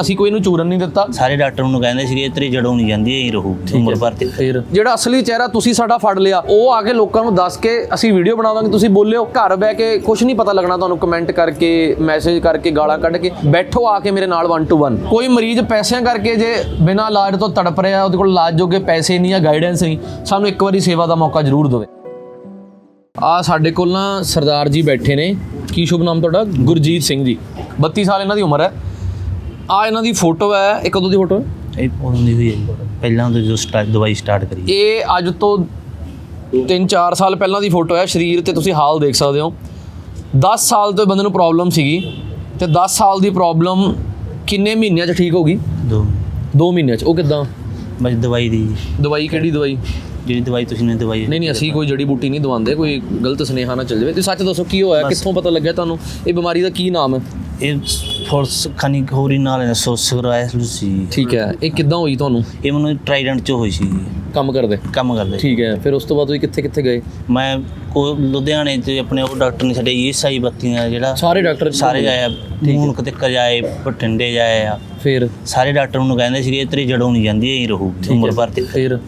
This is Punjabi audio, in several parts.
ਅਸੀਂ ਕੋਈ ਇਹਨੂੰ ਚੂਰਨ ਨਹੀਂ ਦਿੱਤਾ। ਸਾਰੇ ਡਾਕਟਰ ਨੂੰ ਕਹਿੰਦੇ ਸੀਗੇ ਤੇਰੀ ਜੜੋਂ ਨਹੀਂ ਜਾਂਦੀ ਇਹ ਰਹੂ ਉਮਰ ਭਰ ਤੇ। ਫਿਰ? ਜਿਹੜਾ ਅਸਲੀ ਚਿਹਰਾ ਤੁਸੀਂ ਸਾਡਾ ਫੜ ਲਿਆ ਉਹ ਆ ਕੇ ਲੋਕਾਂ ਨੂੰ ਦੱਸ ਕੇ ਅਸੀਂ ਵੀਡੀਓ ਬਣਾਵਾਂਗੇ ਤੁਸੀਂ ਬੋਲਿਓ। ਘਰ ਬਹਿ ਕੇ ਕੁਝ ਨਹੀਂ ਪਤਾ ਲੱਗਣਾ ਤੁਹਾਨੂੰ ਕਮੈਂਟ ਕਰਕੇ ਮੈਸੇਜ ਕਰਕੇ ਗਾਲਾਂ ਕੱਢ ਕੇ। ਬੈਠੋ ਆ ਕੇ ਮੇਰੇ ਨਾਲ 1 ਟੂ 1 ਕੋਈ ਮਰੀਜ਼ ਪੈਸਿਆਂ ਕਰਕੇ ਜੇ ਬਿਨਾਂ ਇਲਾਜ ਤੋਂ ਤੜਪ ਰਿਹਾ ਉਹਦੇ ਕੋਲ ਇਲਾਜ ਜੋਗੇ ਪੈਸੇ ਨਹੀਂ ਜਾਂ ਗਾਈਡੈਂਸ ਨਹੀਂ ਸਾਨੂੰ ਇੱਕ ਵਾਰੀ ਸੇਵਾ ਦਾ ਮੌਕਾ ਜ਼ਰੂਰ ਦਿਵੇ। ਆ ਸਾਡੇ ਕੋਲ ਨਾ ਸਰਦਾਰ ਜੀ ਬੈਠੇ ਨੇ। ਕੀ ਸ਼ੁਭ ਨਾਮ ਤੁਹਾਡਾ? ਗੁਰਜੀਤ ਸਿੰਘ ਜੀ। 32 ਸਾਲ ਇਹਨਾਂ ਦੀ ਉਮਰ ਹੈ। ਆ ਇਹਨਾਂ ਦੀ ਫੋਟੋ ਹੈ ਇਹ ਕਦੋਂ ਦੀ ਫੋਟੋ ਹੈ? ਇਹ ਉਦੋਂ ਦੀ ਹੋਈ ਹੈ ਜੀ। ਪਹਿਲਾਂ ਤੋਂ ਜੋ ਸਟਾਰਟ ਦਵਾਈ ਸਟਾਰਟ ਕਰੀ ਇਹ ਅੱਜ ਤੋਂ 3-4 ਸਾਲ ਪਹਿਲਾਂ ਦੀ ਫੋਟੋ ਹੈ ਸਰੀਰ ਤੇ ਤੁਸੀਂ ਹਾਲ ਦੇਖ ਸਕਦੇ ਹੋ। 10 ਸਾਲ ਤੋਂ ਇਹ ਬੰਦੇ ਨੂੰ ਪ੍ਰੋਬਲਮ ਸੀਗੀ ਤੇ 10 ਸਾਲ ਦੀ ਪ੍ਰੋਬਲਮ ਕਿੰਨੇ ਮਹੀਨਿਆਂ 'ਚ ਠੀਕ ਹੋ ਗਈ? ਦੋ। 2 ਮਹੀਨਿਆਂ 'ਚ। ਉਹ ਕਿਦਾਂ? ਬਸ ਦਵਾਈ ਦੀ। ਦਵਾਈ ਕਿਹੜੀ ਦਵਾਈ? ਜਿਹੜੀ ਦਵਾਈ ਤੁਸੀਂ ਨੇ ਦਵਾਈ ਨਹੀਂ ਨਹੀਂ ਅਸੀਂ ਕੋਈ ਜੜੀ ਬੂਟੀ ਨਹੀਂ ਦਵਾਉਂਦੇ ਕੋਈ ਗਲਤ ਸੁਨੇਹਾ ਨਾ ਚੱਲ ਜਾਵੇ। ਤੁਸੀਂ ਸੱਚ ਦੱਸੋ ਕੀ ਹੋਇਆ ਕਿੱਥੋਂ ਪਤਾ ਲੱਗਿਆ ਤੁਹਾਨੂੰ? ਇਹ ਬਿਮਾਰੀ ਦਾ ਕੀ ਨਾਮ ਹੈ? ਇਹ ਫੋਰਸ ਖਾਨੀ ਹੋਰੀ ਨਾਲ ਸੋਸ ਕਰਵਾਇਆ ਸੀ ਠੀਕ ਹੈ ਇਹ ਕਿੱਦਾਂ ਹੋਈ ਤੁਹਾਨੂੰ? ਇਹ ਮੈਨੂੰ ਟ੍ਰਾਈਡੈਂਟ ਚ ਹੋਈ ਸੀ। ਕੰਮ ਕਰਦੇ? ਕੰਮ ਕਰਦੇ। ਠੀਕ ਹੈ ਫਿਰ ਉਸ ਤੋਂ ਬਾਅਦ ਤੁਸੀਂ ਕਿੱਥੇ ਕਿੱਥੇ ਗਏ? ਮੈਂ ਕੋ ਲੁਧਿਆਣੇ ਚ ਆਪਣੇ ਉਹ ਡਾਕਟਰ ਨੇ ਸਾਡੇ ਈਐਸਆਈ ਬੱਤੀਆਂ ਜਿਹੜਾ ਸਾਰੇ ਡਾਕਟਰ ਸਾਰੇ ਆਏ ਮੂਨਕ ਤੇ ਜਾਏ ਬਠਿੰਡੇ ਜਾਏ ਆ। ਫਿਰ? ਸਾਰੇ ਡਾਕਟਰ ਨੂੰ ਕਹਿੰਦੇ ਸੀਗੇ ਤੇਰੀ ਜੜੋਂ ਨਹੀਂ ਜਾਂਦੀ ਇਹ ਰਹੂ ਉਮਰ ਭਰ ਤੇ ਫਿਰ?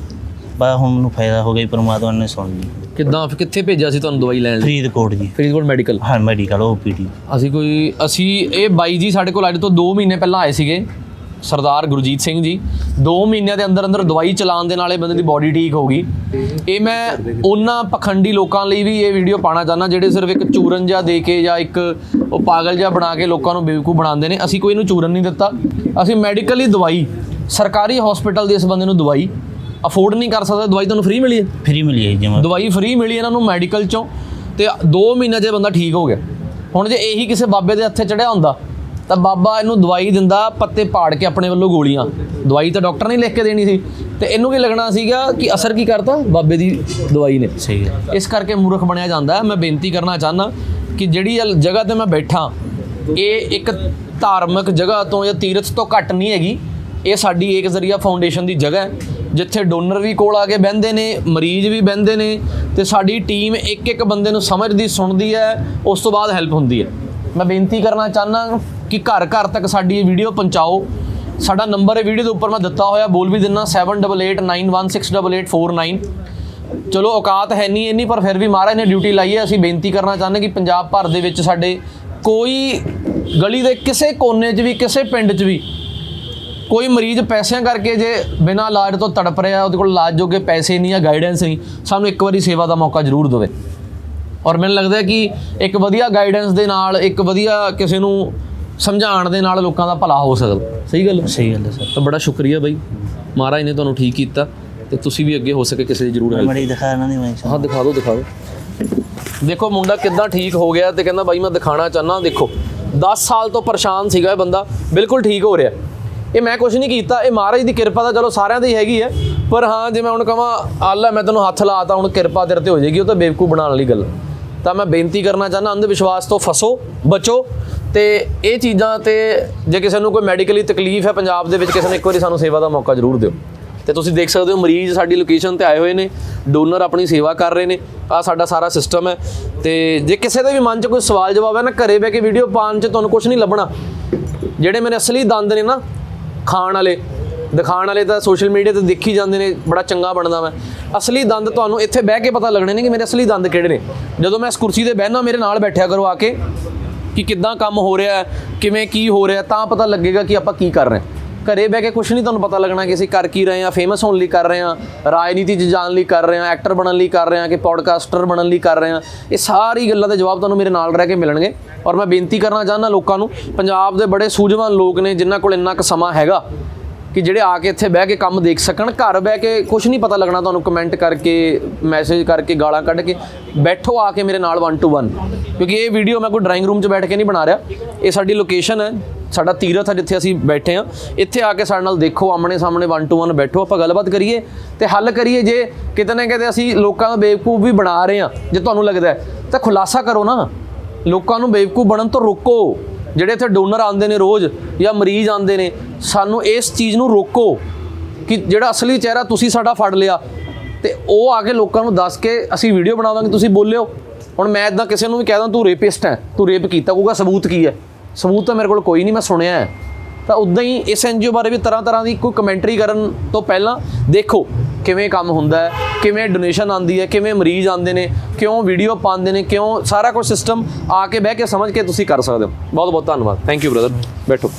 ਬਾ ਹੁਣ ਮੈਨੂੰ ਫਾਇਦਾ ਹੋ ਗਿਆ ਪਰਮਾਤਮਾ ਨੇ ਸੁਣ ਲਈ। ਕਿੱਦਾਂ ਫਿਰ ਕਿੱਥੇ ਭੇਜਿਆ ਸੀ ਤੁਹਾਨੂੰ ਦਵਾਈ ਲੈਣ ਲਈ? ਫਰੀਦਕੋਟ ਜੀ। ਫਰੀਦਕੋਟ ਮੈਡੀਕਲ ਹਾਂ ਮੈਡੀਕਲ ਓਪੀਡੀ ਅਸੀਂ ਕੋਈ ਅਸੀਂ ਇਹ ਬਾਈ ਜੀ ਸਾਡੇ ਕੋਲ ਅੱਜ ਤੋਂ 2 ਮਹੀਨੇ ਪਹਿਲਾਂ ਆਏ ਸੀਗੇ ਸਰਦਾਰ ਗੁਰਜੀਤ ਸਿੰਘ ਜੀ। 2 ਮਹੀਨਿਆਂ ਦੇ ਅੰਦਰ ਅੰਦਰ ਦਵਾਈ ਚਲਾਉਣ ਦੇ ਨਾਲ ਇਹ ਬੰਦੇ ਦੀ ਬਾਡੀ ਠੀਕ ਹੋ ਗਈ। ਇਹ ਮੈਂ ਉਹਨਾਂ ਪਖੰਡੀ ਲੋਕਾਂ ਲਈ ਵੀ ਇਹ ਵੀਡੀਓ ਪਾਣਾ ਚਾਹੁੰਦਾ ਜਿਹੜੇ ਸਿਰਫ ਇੱਕ ਚੂਰਨ ਜਿਹਾ ਦੇ ਕੇ ਜਾਂ ਇੱਕ ਉਹ ਪਾਗਲ ਜਿਹਾ ਬਣਾ ਕੇ ਲੋਕਾਂ ਨੂੰ ਬੇਵਕੂਫ ਬਣਾਉਂਦੇ ਨੇ। ਅਸੀਂ ਕੋਈ ਇਹਨੂੰ ਚੂਰਨ ਨਹੀਂ ਦਿੱਤਾ। ਅਸੀਂ ਮੈਡੀਕਲੀ ਦਵਾਈ ਸਰਕਾਰੀ ਹਸਪੀਟਲ ਦੇ ਇਸ ਬੰਦੇ ਨੂੰ ਦਵਾਈ। ਅਫੋਰਡ ਨਹੀਂ ਕਰ ਸਕਦਾ ਦਵਾਈ ਤੁਹਾਨੂੰ ਫ੍ਰੀ ਮਿਲੀ ਹੈ? ਫਰੀ ਮਿਲੀ ਹੈ ਜਮਾ। ਦਵਾਈ ਫ੍ਰੀ ਮਿਲੀ ਇਹਨਾਂ ਨੂੰ ਮੈਡੀਕਲ ਚੋਂ ਤੇ 2 ਮਹੀਨੇ ਇਹ ਬੰਦਾ ਠੀਕ ਹੋ ਗਿਆ। ਹੁਣ ਜੇ ਇਹੀ ਕਿਸੇ ਬਾਬੇ ਦੇ ਹੱਥੇ ਚੜਿਆ ਹੁੰਦਾ ਤਾਂ ਬਾਬਾ ਇਹਨੂੰ ਦਵਾਈ ਦਿੰਦਾ ਪੱਤੇ ਪਾੜ ਕੇ ਆਪਣੇ ਵੱਲੋਂ ਗੋਲੀਆਂ। ਦਵਾਈ ਤਾਂ ਡਾਕਟਰ ਨੇ ਲਿਖ ਕੇ ਦੇਣੀ ਸੀ। ਤੇ ਇਹਨੂੰ ਕੀ ਲੱਗਣਾ ਸੀਗਾ ਕਿ ਅਸਰ ਕੀ ਕਰਤਾ? ਬਾਬੇ ਦੀ ਦਵਾਈ ਨੇ। ਸਹੀ ਹੈ ਇਸ ਕਰਕੇ ਮੂਰਖ ਬਣਿਆ ਜਾਂਦਾ। ਮੈਂ ਬੇਨਤੀ ਕਰਨਾ ਚਾਹਨਾ ਕਿ ਜਿਹੜੀ ਜਗ੍ਹਾ ਤੇ ਮੈਂ ਬੈਠਾ ਇਹ ਇੱਕ ਧਾਰਮਿਕ ਜਗ੍ਹਾ ਤੋਂ ਜਾਂ ਤੀਰਥ ਤੋਂ ਘੱਟ ਨਹੀਂ ਹੈਗੀ। ਇਹ ਸਾਡੀ ਏਕ ਜ਼ਰੀਆ ਫਾਊਂਡੇਸ਼ਨ ਦੀ ਜਗ੍ਹਾ ਹੈ। ਜਿੱਥੇ ਡੋਨਰ ਵੀ ਕੋਲ ਆ ਕੇ ਬਹਿੰਦੇ ਨੇ, ਮਰੀਜ਼ ਵੀ ਬਹਿੰਦੇ ਨੇ ਤੇ ਸਾਡੀ ਟੀਮ ਇੱਕ ਇੱਕ ਬੰਦੇ ਨੂੰ ਸਮਝਦੀ, ਸੁਣਦੀ ਹੈ, ਉਸ ਤੋਂ ਬਾਅਦ ਹੈਲਪ ਹੁੰਦੀ ਹੈ। ਮੈਂ ਬੇਨਤੀ ਕਰਨਾ ਚਾਹਨਾ ਕਿ ਘਰ ਘਰ ਤੱਕ ਸਾਡੀ ਇਹ ਵੀਡੀਓ ਪਹੁੰਚਾਓ। ਸਾਡਾ ਨੰਬਰ ਹੈ ਵੀਡੀਓ ਦੇ ਉੱਪਰ ਮੈਂ ਦਿੱਤਾ ਹੋਇਆ, ਬੋਲ ਵੀ ਦਿੰਨਾ 7889168849 ਚਲੋ, ਔਕਾਤ ਹੈ ਨਹੀਂ ਇੰਨੀ, ਪਰ ਫਿਰ ਵੀ ਮਹਾਰਾਜ ਨੇ ਡਿਊਟੀ ਲਾਈ ਹੈ। ਅਸੀਂ ਬੇਨਤੀ ਕਰਨਾ ਚਾਹੁੰਦੇ ਕਿ ਪੰਜਾਬ ਭਰ ਦੇ ਵਿੱਚ ਸਾਡੇ ਕੋਈ ਗਲੀ ਦੇ ਕਿਸੇ ਕੋਨੇ 'ਚ ਵੀ, ਕਿਸੇ ਪਿੰਡ 'ਚ ਵੀ ਕੋਈ ਮਰੀਜ਼ ਪੈਸਿਆਂ ਕਰਕੇ ਜੇ ਬਿਨਾਂ ਇਲਾਜ ਤੋਂ ਤੜਪ ਰਿਹਾ ਉਹਦੇ ਕੋਲ ਇਲਾਜ ਜੋਗੇ ਪੈਸੇ ਨਹੀਂ ਜਾਂ ਗਾਈਡੈਂਸ ਨਹੀਂ ਸਾਨੂੰ ਇੱਕ ਵਾਰੀ ਸੇਵਾ ਦਾ ਮੌਕਾ ਜ਼ਰੂਰ ਦੇਵੇ। ਔਰ ਮੈਨੂੰ ਲੱਗਦਾ ਹੈ ਕਿ ਇੱਕ ਵਧੀਆ ਗਾਈਡੈਂਸ ਦੇ ਨਾਲ ਇੱਕ ਵਧੀਆ ਕਿਸੇ ਨੂੰ ਸਮਝਾਉਣ ਦੇ ਨਾਲ ਲੋਕਾਂ ਦਾ ਭਲਾ ਹੋ ਸਕਦਾ। ਸਹੀ ਗੱਲ ਹੈ? ਸਹੀ ਗੱਲ ਹੈ ਸਰ। ਤਾਂ ਬੜਾ ਸ਼ੁਕਰੀਆ ਬਾਈ। ਮਹਾਰਾਜ ਨੇ ਤੁਹਾਨੂੰ ਠੀਕ ਕੀਤਾ ਤੇ ਤੁਸੀਂ ਵੀ ਅੱਗੇ ਹੋ ਸਕੇ ਕਿਸੇ ਦੀ ਜ਼ਰੂਰ ਹੈਲਪ ਮੜੀ ਦਿਖਾ ਇਹਨਾਂ ਦੀ ਮੈਂ ਹਾਂ ਦਿਖਾ ਦਿਓ ਦਿਖਾ ਦਿਓ। ਦੇਖੋ ਮੁੰਡਾ ਕਿੱਦਾਂ ਠੀਕ ਹੋ ਗਿਆ ਤੇ ਕਹਿੰਦਾ ਬਾਈ ਮੈਂ ਦਿਖਾਣਾ ਚਾਹਨਾ ਦੇਖੋ। 10 ਸਾਲ ਤੋਂ ਪਰੇਸ਼ਾਨ ਸੀਗਾ ਇਹ ਬੰਦਾ ਬਿਲਕੁਲ ਠੀਕ ਹੋ ਰਿਹਾ। ਇਹ ਮੈਂ ਕੁਝ ਨਹੀਂ ਕੀਤਾ। ਇਹ ਮਹਾਰਾਜ ਦੀ ਕਿਰਪਾ ਤਾਂ ਚਲੋ ਸਾਰਿਆਂ ਦੀ ਹੈਗੀ ਹੈ। ਪਰ ਹਾਂ, ਜੇ ਮੈਂ ਹੁਣ ਕਹਾਂ ਆਲਾ ਮੈਂ ਤੈਨੂੰ ਹੱਥ ਲਾਤਾ, ਹੁਣ ਕਿਰਪਾ ਤੇਰੇ ਤੇ ਹੋ ਜਾਏਗੀ, ਉਹ ਤਾਂ ਬੇਵਕੂ ਬਣਾਉਣ ਵਾਲੀ ਗੱਲ ਤਾਂ ਮੈਂ ਬੇਨਤੀ ਕਰਨਾ ਚਾਹੁੰਦਾ ਅੰਧ ਵਿਸ਼ਵਾਸ ਤੋਂ ਫਸੋ, ਬਚੋ। ਤੇ ਇਹ ਚੀਜ਼ਾਂ ਤੇ ਜੇ ਕਿਸੇ ਨੂੰ ਕੋਈ ਮੈਡੀਕਲੀ ਤਕਲੀਫ ਹੈ ਪੰਜਾਬ ਦੇ ਵਿੱਚ, ਕਿਸੇ ਨੇ ਇੱਕ ਵਾਰੀ ਸਾਨੂੰ ਸੇਵਾ ਦਾ ਮੌਕਾ ਜ਼ਰੂਰ ਦਿਓ। ਤੇ ਤੁਸੀਂ ਦੇਖ ਸਕਦੇ ਹੋ, ਮਰੀਜ਼ ਸਾਡੀ ਲੋਕੇਸ਼ਨ ਤੇ ਆਏ ਹੋਏ ਨੇ ਡੋਨਰ ਆਪਣੀ ਸੇਵਾ ਕਰ ਰਹੇ ਨੇ ਆ ਸਾਡਾ ਸਾਰਾ ਸਿਸਟਮ ਹੈ। ਤੇ ਜੇ ਕਿਸੇ ਦੇ ਵੀ ਮਨ 'ਚ ਕੋਈ ਸਵਾਲ ਜਵਾਬ ਹੈ ਨਾ, ਘਰੇ ਬਹਿ ਕੇ ਵੀਡੀਓ ਪਾਉਣ 'ਚ ਤੁਹਾਨੂੰ ਕੁਝ ਨਹੀਂ ਲੱਭਣਾ, ਜਿਹੜੇ ਮੇਰੇ ਅਸਲੀ ਦੰਦ ਨੇ ਨਾ ਖਾਣ ਵਾਲੇ ਦਿਖਾਣ ਵਾਲੇ ਤਾਂ ਸੋਸ਼ਲ ਮੀਡੀਆ ਤੇ ਦੇਖੀ ਜਾਂਦੇ ਨੇ, ਬੜਾ ਚੰਗਾ ਬਣਦਾ ਮੈਂ ਅਸਲੀ ਦੰਦ ਤੁਹਾਨੂੰ ਇੱਥੇ ਬਹਿ ਕੇ ਪਤਾ ਲੱਗਣੇ ਨੇ ਕਿ ਮੇਰੇ ਅਸਲੀ ਦੰਦ ਕਿਹੜੇ ਨੇ। ਜਦੋਂ ਮੈਂ ਇਸ ਕੁਰਸੀ ਤੇ ਬਹਿਣਾ ਮੇਰੇ ਨਾਲ ਬੈਠਿਆ ਕਰੋ ਆ ਕੇ, ਕਿ ਕਿੱਦਾਂ ਕੰਮ ਹੋ ਰਿਹਾ ਕਿਵੇਂ ਕੀ ਹੋ ਰਿਹਾ ਤਾਂ ਪਤਾ ਲੱਗੇਗਾ ਕਿ ਆਪਾਂ ਕੀ ਕਰ ਰਹੇ ਹਾਂ। ਘਰੇ ਬਹਿ ਕੇ ਕੁਝ ਨਹੀਂ ਤੁਹਾਨੂੰ ਪਤਾ ਲੱਗਣਾ ਕਿ ਅਸੀਂ ਕਰ ਕੀ ਰਹੇ ਹਾਂ ਫੇਮਸ ਹੋਣ ਲਈ ਕਰ ਰਹੇ ਹਾਂ, ਰਾਜਨੀਤੀ 'ਚ ਜਾਣ ਲਈ ਕਰ ਰਹੇ ਹਾਂ ਐਕਟਰ ਬਣਨ ਲਈ ਕਰ ਰਹੇ ਹਾਂ, ਕਿ ਪੋਡਕਾਸਟਰ ਬਣਨ ਲਈ ਕਰ ਰਹੇ ਹਾਂ। ਇਹ ਸਾਰੀ ਗੱਲਾਂ ਦੇ ਜਵਾਬ ਤੁਹਾਨੂੰ ਮੇਰੇ ਨਾਲ ਰਹਿ ਕੇ ਮਿਲਣਗੇ। ਔਰ ਮੈਂ ਬੇਨਤੀ ਕਰਨਾ ਚਾਹੁੰਦਾ ਲੋਕਾਂ ਨੂੰ, ਪੰਜਾਬ ਦੇ ਬੜੇ ਸੂਝਵਾਨ ਲੋਕ ਨੇ, ਜਿਨ੍ਹਾਂ ਕੋਲ ਇੰਨਾ ਕੁ ਸਮਾਂ ਹੈਗਾ, ਕਿ ਜਿਹੜੇ ਆ ਕੇ ਇੱਥੇ ਬਹਿ ਕੇ ਕੰਮ ਦੇਖ ਸਕਣ, ਘਰ ਬਹਿ ਕੇ ਕੁਝ ਨਹੀਂ ਪਤਾ ਲੱਗਣਾ ਤੁਹਾਨੂੰ ਕਮੈਂਟ ਕਰਕੇ ਮੈਸੇਜ ਕਰਕੇ, ਗਾਲਾਂ ਕੱਢ ਕੇ, ਬੈਠੋ ਆ ਕੇ ਮੇਰੇ ਨਾਲ 1 ਟੂ 1 ਕਿਉਂਕਿ ਇਹ ਵੀਡੀਓ ਮੈਂ ਕੋਈ ਡਰਾਇੰਗ ਰੂਮ 'ਚ ਬੈਠ ਕੇ ਨਹੀਂ ਬਣਾ ਰਿਹਾ। ਇਹ ਸਾਡੀ ਲੋਕੇਸ਼ਨ ਹੈ। ਸਾਡਾ ਤੀਰਥ ਆ ਜਿੱਥੇ ਅਸੀਂ ਬੈਠੇ ਆ ਇੱਥੇ ਆ ਕੇ ਸਾਡੇ ਨਾਲ ਦੇਖੋ ਆਮਣੇ ਸਾਹਮਣੇ 1 ਟੂ 1 ਬੈਠੋ, ਆਪਾਂ ਗੱਲਬਾਤ ਕਰੀਏ ਤੇ ਹੱਲ ਕਰੀਏ ਜੇ ਕਿਤੇ ਨਾ ਕਿਤੇ ਅਸੀਂ ਲੋਕਾਂ ਨੂੰ ਬੇਵਕੂਫ ਵੀ ਬਣਾ ਰਹੇ ਆ ਜੇ ਤੁਹਾਨੂੰ ਲੱਗਦਾ ਤਾਂ ਖੁਲਾਸਾ ਕਰੋ ਨਾ। ਲੋਕਾਂ ਨੂੰ ਬੇਵਕੂਫ ਬਣਨ ਤੋਂ ਰੋਕੋ। ਜਿਹੜੇ ਇੱਥੇ ਡੋਨਰ ਆਉਂਦੇ ਨੇ ਰੋਜ਼ ਜਾਂ ਮਰੀਜ਼ ਆਉਂਦੇ ਨੇ, ਸਾਨੂੰ ਇਸ ਚੀਜ਼ ਨੂੰ ਰੋਕੋ ਕਿ ਜਿਹੜਾ ਅਸਲੀ ਚਿਹਰਾ ਤੁਸੀਂ ਸਾਡਾ ਫੜ ਲਿਆ। ਤੇ ਉਹ ਆ ਕੇ ਲੋਕਾਂ ਨੂੰ ਦੱਸ ਕੇ ਅਸੀਂ ਵੀਡੀਓ ਬਣਾ ਦਾਂਗੇ ਤੁਸੀਂ ਬੋਲਿਓ। ਹੁਣ ਮੈਂ ਇਦਾਂ ਕਿਸੇ ਨੂੰ ਵੀ ਕਹਿ ਦਾਂ, ਤੂੰ ਰੇਪਿਸਟ ਹੈ, ਤੂੰ ਰੇਪ ਕੀਤਾ, ਕਹੂਗਾ ਸਬੂਤ ਕੀ ਹੈ? ਸਬੂਤ ਤਾਂ ਮੇਰੇ ਕੋਲ ਕੋਈ ਨਹੀਂ, ਮੈਂ ਸੁਣਿਆ ਹੈ। ਤਾਂ ਉਦਾਂ ਹੀ ਇਸ ਐਨਜੀਓ ਬਾਰੇ ਵੀ ਤਰ੍ਹਾਂ ਤਰ੍ਹਾਂ ਦੀ ਕੋਈ ਕਮੈਂਟਰੀ ਕਰਨ ਤੋਂ ਪਹਿਲਾਂ ਦੇਖੋ ਕਿਵੇਂ ਕੰਮ ਹੁੰਦਾ ਹੈ, ਕਿਵੇਂ ਡੋਨੇਸ਼ਨ ਆਉਂਦੀ ਹੈ, ਕਿਵੇਂ ਮਰੀਜ਼ ਆਉਂਦੇ ਨੇ, ਕਿਉਂ ਵੀਡੀਓ ਪਾਉਂਦੇ ਨੇ, ਕਿਉਂ ਸਾਰਾ ਕੁਝ ਸਿਸਟਮ ਆ ਕੇ ਬਹਿ ਕੇ ਸਮਝ ਕੇ ਤੁਸੀਂ ਕਰ ਸਕਦੇ ਹੋ। ਬਹੁਤ ਬਹੁਤ ਧੰਨਵਾਦ। ਥੈਂਕ ਯੂ ਬ੍ਰਦਰ ਬੈਠੋ।